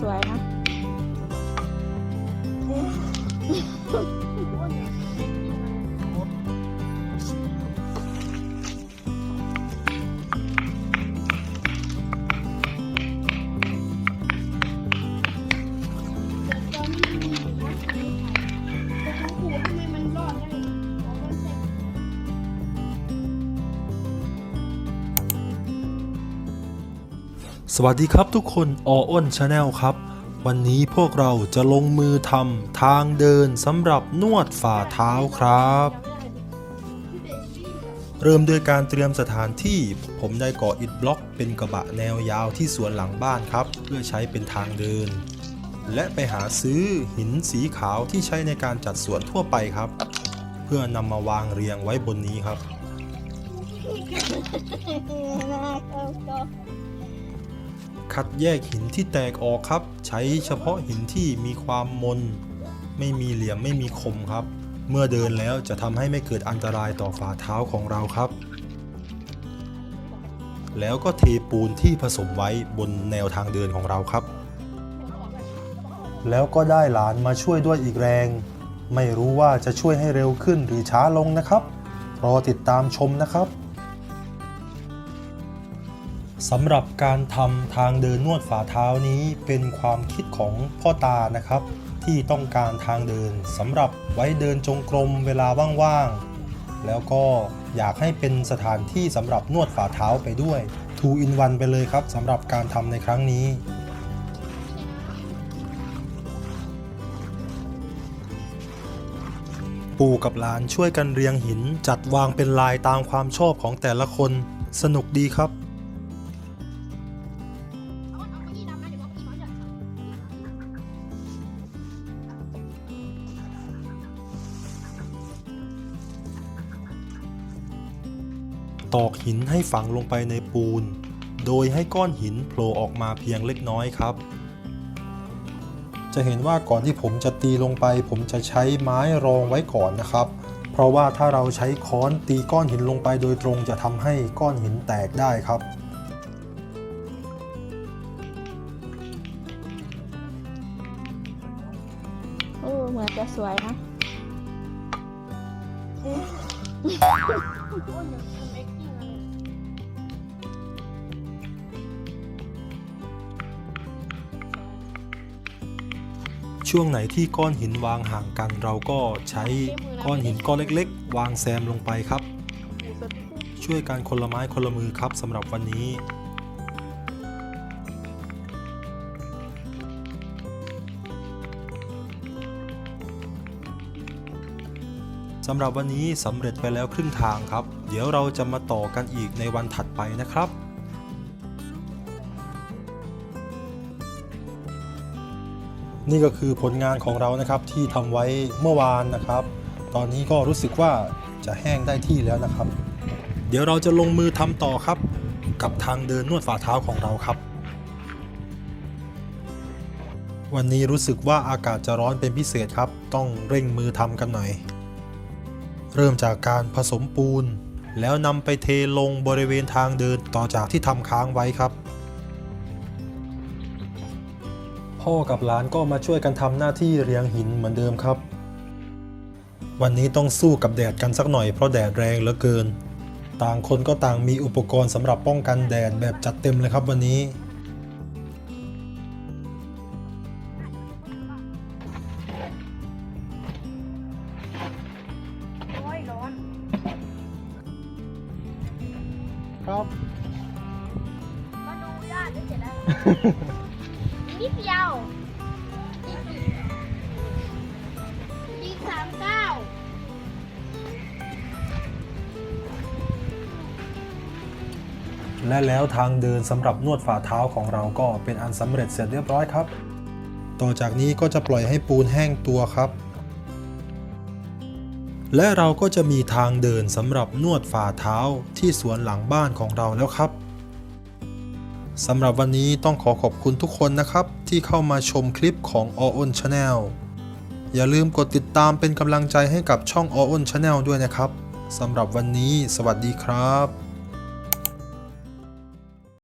สวยนะ สวัสดีครับทุกคนออ้นชาแนลครับ วันนี้พวกเราจะลงมือทำทางเดินสำหรับนวดฝ่าเท้าครับ เริ่มด้วยการเตรียมสถานที่ ผมได้ก่ออิฐบล็อกเป็นกระบะแนวยาวที่สวนหลังบ้านครับ เพื่อใช้เป็นทางเดิน และไปหาซื้อหินสีขาวที่ใช้ในการจัดสวนทั่วไปครับ เพื่อนำมาวางเรียงไว้บนนี้ครับ คัดแยกหินที่แตกออกครับ ใช้เฉพาะหินที่มีความมน ไม่มีเหลี่ยมไม่มีคมครับ เมื่อเดินแล้วจะทำให้ไม่เกิดอันตรายต่อฝ่าเท้าของเราครับ แล้วก็เทปูนที่ผสมไว้บนแนวทางเดินของเราครับ แล้วก็ได้หลานมาช่วยด้วยอีกแรง ไม่รู้ว่าจะช่วยให้เร็วขึ้นหรือช้าลงนะครับ รอติดตามชมนะครับ สำหรับการทำทางเดินนวดฝ่าเท้านี้เป็นความคิดของพ่อตานะครับ ที่ต้องการทางเดินสำหรับไว้เดินจงกรมเวลาว่างๆ แล้วก็อยากให้เป็นสถานที่สำหรับนวดฝ่าเท้าไปด้วย2 in 1ไปเลยครับสำหรับการทำในครั้งนี้ปู่กับหลานช่วยกันเรียงหินจัดวางเป็นลายตามความชอบของแต่ละคน สนุกดีครับ ตอกหินให้ฝังลงไปในปูน โดยให้ก้อนหินโผล่ออกมาเพียงเล็กน้อยครับ จะเห็นว่าก่อนที่ผมจะตีลงไป ผมจะใช้ไม้รองไว้ก่อนนะครับ เพราะว่าถ้าเราใช้ค้อนตีก้อนหินลงไปโดยตรงจะทำให้ก้อนหินแตกได้ครับโอ้เหมือนจะสวยนะ ช่วงไหนที่ก้อนหินวางห่างกันเราก็ใช้ก้อนหินก้อนเล็ก ๆ วางแซมลงไปครับ ช่วยกันคนละไม้คนละมือครับสำหรับวันนี้สำหรับวันนี้สำเร็จไปแล้วครึ่งทางครับ เดี๋ยวเราจะมาต่อกันอีกในวันถัดไปนะครับ นี่ก็คือผลงานของเรานะครับที่ทำไว้เมื่อวานนะครับ ตอนนี้ก็รู้สึกว่าจะแห้งได้ที่แล้วนะครับ เดี๋ยวเราจะลงมือทำต่อครับ กับทางเดินนวดฝ่าเท้าของเราครับ วันนี้รู้สึกว่าอากาศจะร้อนเป็นพิเศษครับ ต้องเร่งมือทำกันหน่อย เริ่มจากการผสมปูน แล้วนำไปเทลงบริเวณทางเดินต่อจากที่ทำค้างไว้ครับ พ่อกับหลานก็มาช่วยกันทำหน้าที่เรียงหินเหมือนเดิมครับ วันนี้ต้องสู้กับแดดกันสักหน่อยเพราะแดดแรงเหลือเกิน ต่างคนก็ต่างมีอุปกรณ์สำหรับป้องกันแดดแบบจัดเต็มเลยครับวันนี้ครับมาดูญาติเสร็จแล้ว นิดเดียวอีกสามเก้าและแล้วทางเดินสำหรับนวดฝ่าเท้าของเราก็เป็นอันสำเร็จเสร็จเรียบร้อยครับ ต่อจากนี้ก็จะปล่อยให้ปูนแห้งตัวครับ และเราก็จะมีทางเดินสำหรับนวดฝ่าเท้าที่สวนหลังบ้านของเราแล้วครับ สำหรับวันนี้ต้องขอขอบคุณทุกคนนะครับ ที่เข้ามาชมคลิปของ o o n Channel อย่าลืมกดติดตามเป็นกำลังใจให้กับช่อง o o n Channel ด้วยนะครับสำหรับวันนี้ สวัสดีครับ